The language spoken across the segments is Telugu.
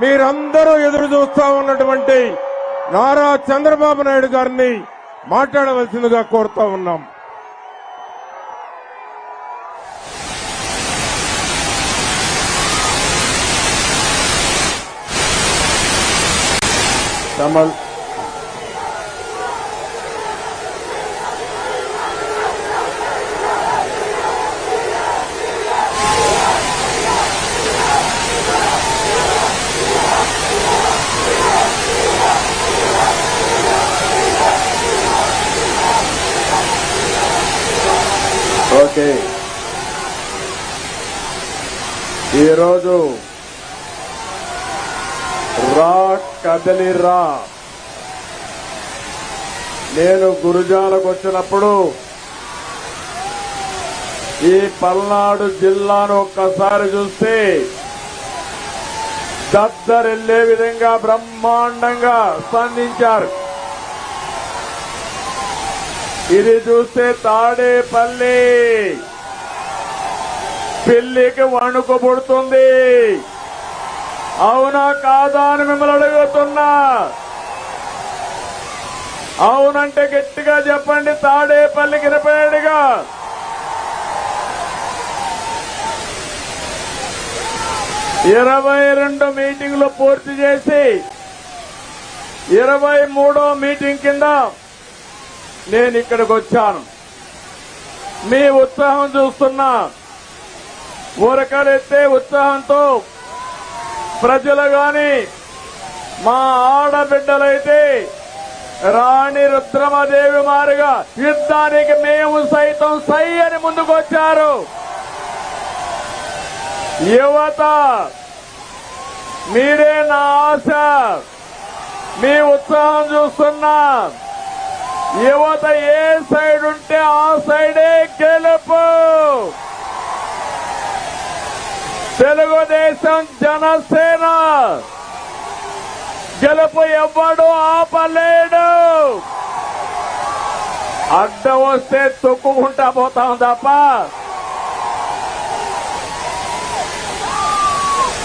మీరందరూ ఎదురు చూస్తా ఉన్నటువంటి నారా చంద్రబాబు నాయుడు గారిని మాట్లాడవలసిందిగా కోరుతా ఉన్నాం. కమల్ ఓకే. ఈరోజు రా కదలి రా. నేను గురుజాలకు వచ్చినప్పుడు ఈ పల్నాడు జిల్లాను ఒక్కసారి చూస్తే దద్దరెళ్ళే విధంగా బ్రహ్మాండంగా స్పందించారు. ఇది చూస్తే తాడేపల్లి పిల్లికి వణుకు పుడుతుంది. అవునా కాదా అని మిమ్మల్ని అడుగుతున్నా. అవునంటే గట్టిగా చెప్పండి తాడేపల్లి గిరిపోయాడుగా ఇరవై రెండు మీటింగ్లు పూర్తి చేసి ఇరవై మూడో మీటింగ్ కింద నేను ఇక్కడికి వచ్చాను. మీ ఉత్సాహం చూస్తున్నా. ఊరకలెత్తే ఉత్సాహంతో ప్రజలు గాని మా ఆడబిడ్డలైతే రాణి రుద్రమదేవి మారుగా యుద్ధానికి మేము సైతం సై అని ముందుకొచ్చారు యువత మీరే నా ఆశ. మీ ఉత్సాహం చూస్తున్నా. యువత ఏ సైడ్ ఉంటే ఆ సైడే గెలుపు. తెలుగుదేశం జనసేన గెలుపు ఎవ్వడు ఆపలేడు. అడ్డ వస్తే తొక్కుకుంటా పోతాం తప్ప.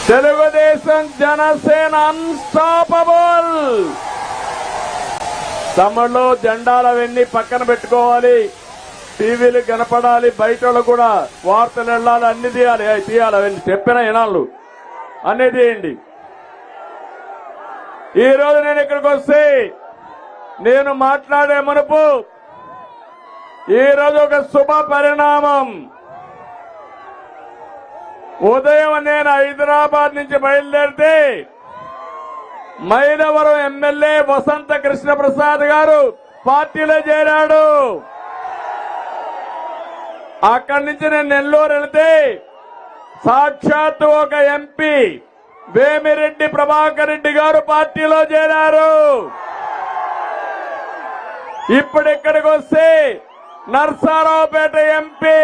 తెలుగుదేశం జనసేన అన్స్టాపబుల్ తమిళలో జెండాలవన్నీ పక్కన పెట్టుకోవాలి. టీవీలు కనపడాలి బయట వాళ్ళు కూడా వార్తలు వెళ్ళాలి అన్ని తీయాలి. అవి తీయాలి అవన్నీ. చెప్పిన ఇనాళ్ళు అన్ని తీయండి. ఈ రోజు నేను ఇక్కడికి వస్తే నేను మాట్లాడే మునుపు ఈ రోజు ఒక శుభ పరిణామం. ఉదయం నేను హైదరాబాద్ నుంచి బయలుదేరితే మైనవరం ఎమ్మెల్యే వసంత కృష్ణ ప్రసాద్ గారు పార్టీలో చేరాడు. అక్కడి నుంచి నేను నెల్లూరు వెళితే సాక్షాత్ ఒక ఎంపీ వేమిరెడ్డి ప్రభాకర్ రెడ్డి గారు పార్టీలో చేరారు. ఇప్పుడు ఇక్కడికి వస్తే నర్సారావుపేట ఎంపీ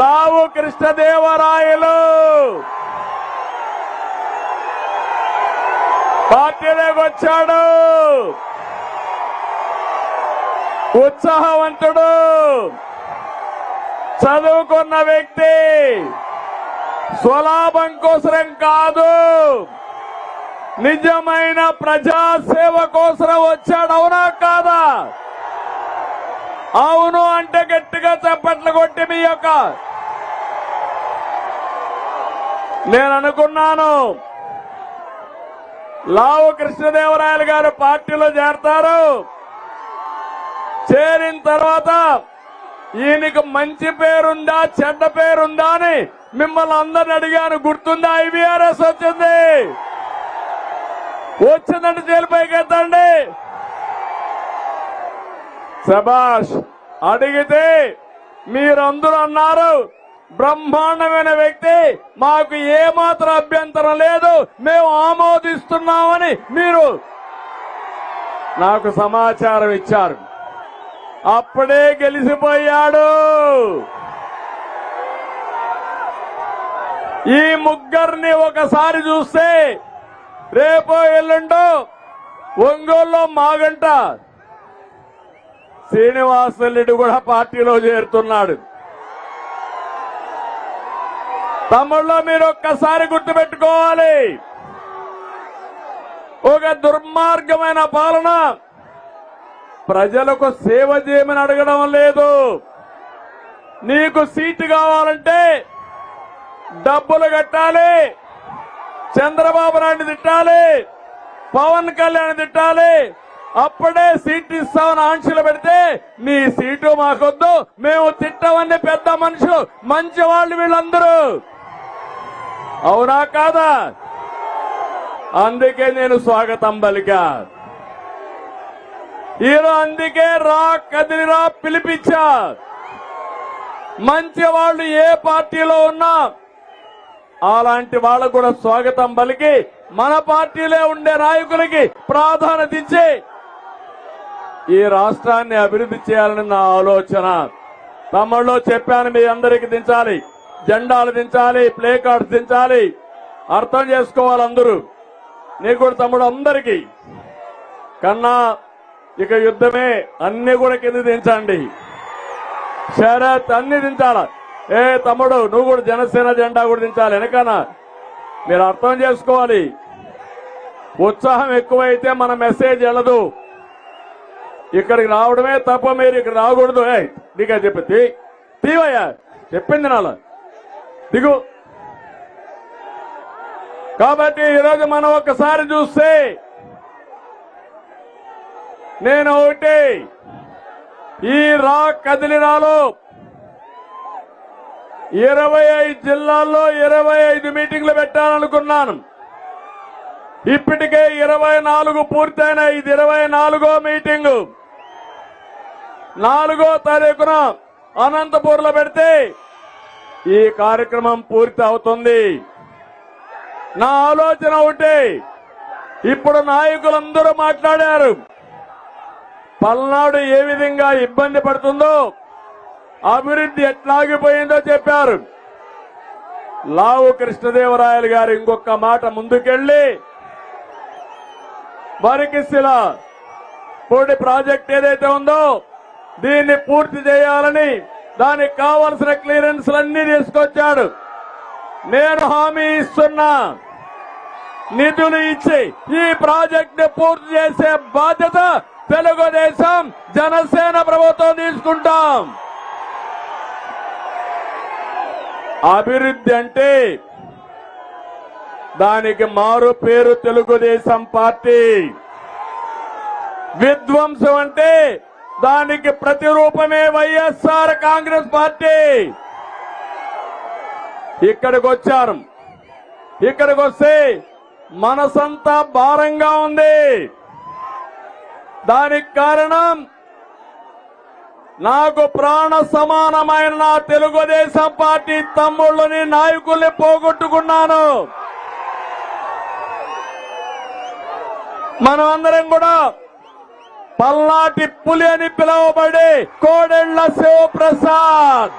లావు కృష్ణదేవరాయలు. పార్టీలోకి వచ్చాడు. ఉత్సాహవంతుడు. చదువుకున్న వ్యక్తి. స్వలాభం కోసరం కాదు. నిజమైన ప్రజాసేవ కోసరం వచ్చాడు. అవునా కాదా? అవును అంటే గట్టిగా చప్పట్లు కొట్టి మీ యొక్క. నేను అనుకున్నాను. లావు కృష్ణదేవరాయలు గారు పార్టీలో చేరతారు. చేరిన తర్వాత ఈయనకు మంచి పేరుందా చెడ్డ పేరుందా అని మిమ్మల్ని అందరిని అడిగాను. గుర్తుందా? ఐవీఆర్ఎస్ వచ్చింది. వచ్చిందంటే జైలుపైకి ఎత్తండి. సబాష్ అడిగితే మీరందరూ అన్నారు బ్రహ్మాండమైన వ్యక్తి. మాకు ఏమాత్రం అభ్యంతరం లేదు. మేము ఆమోదిస్తున్నామని మీరు నాకు సమాచారం ఇచ్చారు. అప్పుడే గెలిసిపోయాడు ఈ ముగ్గురిని ఒకసారి చూస్తే రేపో ఎల్లుండో ఒంగోలులో మాగంట శ్రీనివాసరెడ్డి కూడా పార్టీలో చేరుతున్నాడు. తమ్ముళ్ళు మీరు ఒక్కసారి గుర్తుపెట్టుకోవాలి. ఒక దుర్మార్గమైన పాలన. ప్రజలకు సేవ చేయమని అడగడం లేదు. నీకు సీటు కావాలంటే డబ్బులు కట్టాలి. చంద్రబాబు నాయుడు తిట్టాలి. పవన్ కళ్యాణ్ తిట్టాలి. అప్పుడే సీట్ ఇస్తామని ఆంక్షలు పెడితే నీ సీటు మాకొద్దు. మేము తిట్టమని పెద్ద మనుషులు మంచి వాళ్ళు వీళ్ళందరూ. అవునా కాదా? అందుకే నేను స్వాగతం పలికా. ఈరోజు అందుకే రా కదిలిరా పిలిపించా. మంచి వాళ్ళు ఏ పార్టీలో ఉన్నా అలాంటి వాళ్ళకు కూడా స్వాగతం పలికి మన పార్టీలో ఉండే నాయకులకి ప్రాధాన్యత ఇచ్చి ఈ రాష్ట్రాన్ని అభివృద్ధి చేయాలని నా ఆలోచన. తమ్ముళ్ళు చెప్పాను మీ అందరికి దించాలి. జెండాలు దించాలి ప్లే కార్డ్స్ దించాలి. అర్థం చేసుకోవాలి అందరూ. నీకు కూడా తమ్ముడు అందరికీ. కన్నా ఇక యుద్ధమే అన్ని కూడా కింద దించండి. శరత్ అన్ని దించాల. ఏ తమ్ముడు నువ్వు కూడా జనసేన జెండా కూడా దించాలి వెనకన. మీరు అర్థం చేసుకోవాలి. ఉత్సాహం ఎక్కువైతే మన మెసేజ్ వెళ్ళదు. ఇక్కడికి రావడమే తప్ప మీరు ఇక్కడ రాకూడదు. ఏ నీకే చెప్పి తీ- తీవయ్యా. చెప్పింది నాలా దిగు. కాబట్టి ఈరోజు మనం ఒకసారి చూస్తే నేను ఒకటి ఈ రా కదిలినాలో ఇరవై ఐదు జిల్లాల్లో ఇరవై ఐదు మీటింగ్లు పెట్టాలనుకున్నాను. ఇప్పటికే ఇరవై నాలుగు పూర్తయిన ఇది ఇరవై నాలుగో మీటింగు. నాలుగో తారీఖున అనంతపూర్లో పెడితే ఈ కార్యక్రమం పూర్తి అవుతుంది నా ఆలోచన ఒకటి. ఇప్పుడు నాయకులందరూ మాట్లాడారు. పల్నాడు ఏ విధంగా ఇబ్బంది పడుతుందో అభివృద్ధి ఎట్లాగిపోయిందో చెప్పారు. లావు కృష్ణదేవరాయలు గారు ఇంకొక మాట ముందుకెళ్ళి వరికిశిల పూడి ప్రాజెక్ట్ ఏదైతే ఉందో దీన్ని పూర్తి చేయాలని దానికి కావలసిన క్లియరెన్స్లన్నీ తీసుకొచ్చాడు. నేను హామీ ఇస్తున్నా. నిధులు ఇచ్చి ఈ ప్రాజెక్ట్ని పూర్తి చేసే బాధ్యత తెలుగుదేశం జనసేన ప్రభుత్వం తీసుకుంటాం. అభివృద్ధి అంటే దానికి మారు పేరు తెలుగుదేశం పార్టీ. విధ్వంసం అంటే దానికి ప్రతిరూపమే వైఎస్ఆర్ కాంగ్రెస్ పార్టీ. ఇక్కడికి వచ్చారు. ఇక్కడికి వస్తే మనసంతా భారంగా ఉంది. దానికి కారణం నాకు ప్రాణ సమానమైన నా తెలుగుదేశం పార్టీ తమ్ముళ్ళని నాయకుల్ని పోగొట్టుకున్నాను. మనం అందరం కూడా పల్నాటి పులి అని పిలువబడే కోడెళ్ళ శివప్రసాద్.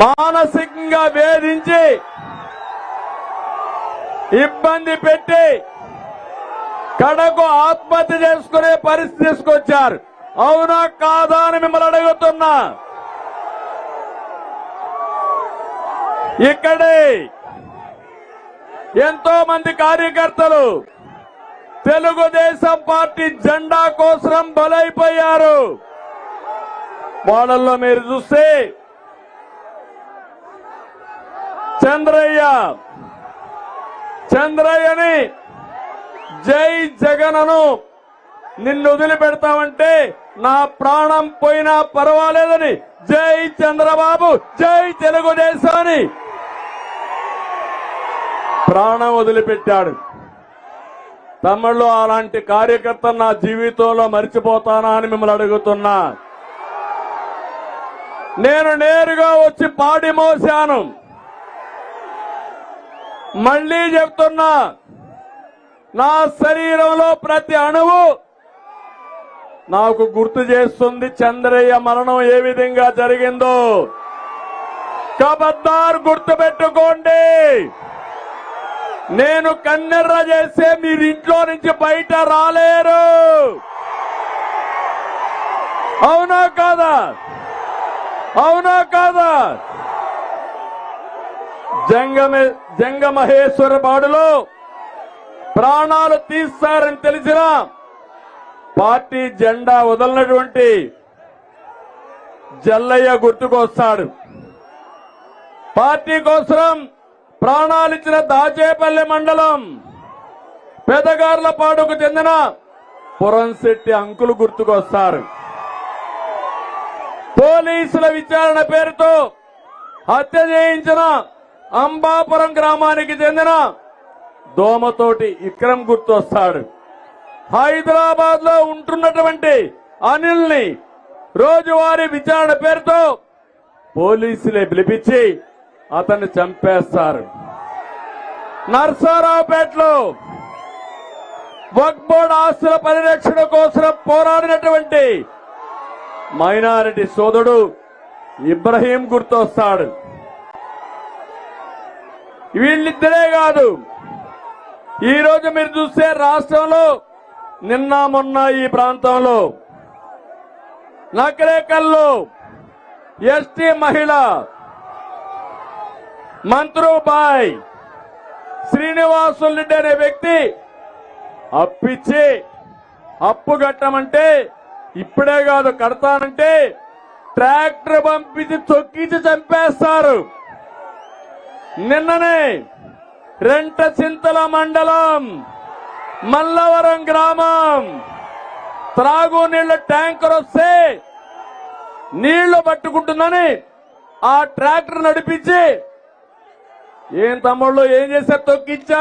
మానసికంగా వేధించి ఇబ్బంది పెట్టి కడకు ఆత్మహత్య చేసుకునే పరిస్థితి తీసుకొచ్చారు. అవునా కాదా అని మిమ్మల్ని అడుగుతున్నా. ఇక్కడే ఎంతో మంది కార్యకర్తలు తెలుగుదేశం పార్టీ జెండా కోసం బలైపోయారు. వాళ్ళల్లో మీరు చూస్తే చంద్రయ్య చంద్రయ్యని జై జగనను నిన్ను వదిలిపెడతామంటే నా ప్రాణం పోయినా పర్వాలేదని జై చంద్రబాబు జై తెలుగుదేశాన్ని ప్రాణం వదిలిపెట్టాడు. తమిళ్ళో అలాంటి కార్యకర్త నా జీవితంలో మర్చిపోతానా అని మిమ్మల్ని అడుగుతున్నా. నేను నేరుగా వచ్చి పాడి మోశాను. మళ్ళీ చెప్తున్నా నా శరీరంలో ప్రతి అణువు నాకు గుర్తు చేస్తుంది చంద్రయ్య మరణం ఏ విధంగా జరిగిందో. కబద్దార్ గుర్తు పెట్టుకోండి నేను కన్నెర్ర చేస్తే మీరు ఇంట్లో నుంచి బయట రాలేరు. అవునా కాదా? అవునా కాదా? జంగమే జంగమహేశ్వర బాడులో ప్రాణాలు తీస్తారని తెలిసిన పార్టీ జెండా వదలనటువంటి జల్లయ్య గుర్తుకొస్తాడు. పార్టీ కోసం ప్రాణాలిచ్చిన దాచేపల్లి మండలం పెదగార్లపాడుకు చెందిన పురంశెట్టి అంకులు గుర్తుకొస్తారు పోలీసుల విచారణ పేరుతో హత్య చేయించిన అంబాపురం గ్రామానికి చెందిన దోమతోటి విక్రమ్ గుర్తొస్తాడు హైదరాబాద్లో ఉంటున్నటువంటి అనిల్ని రోజువారీ విచారణ పేరుతో పోలీసులే పిలిపించి అతన్ని చంపేస్తారు. నర్సారావుపేటలో వక్ బోర్డ్ ఆస్తుల పరిరక్షణ కోసం పోరాడినటువంటి మైనారిటీ సోదరుడు ఇబ్రహీం గుర్తొస్తాడు. వీళ్ళిద్దరే కాదు ఈ రోజు మీరు చూస్తే రాష్ట్రంలో నిన్న మొన్న ఈ ప్రాంతంలో నకరేకల్లో ఎస్టీ మహిళ మంత్రుబాయ్ శ్రీనివాసులు రెడ్డి అనే వ్యక్తి అప్పిచ్చి అప్పు కట్టమంటే ఇప్పుడే కాదు కడతానంటే ట్రాక్టర్ పంపించి తొక్కించి చంపేస్తారు. నిన్ననే రెంట చింతల మండలం మల్లవరం గ్రామం త్రాగునీళ్ళ ట్యాంకర్ వస్తే నీళ్ళు పట్టుకుంటుందని ఆ ట్రాక్టర్ నడిపించి ఏం తమ్ముళ్ళు ఏం చేస్తే తొక్కిచ్చారు.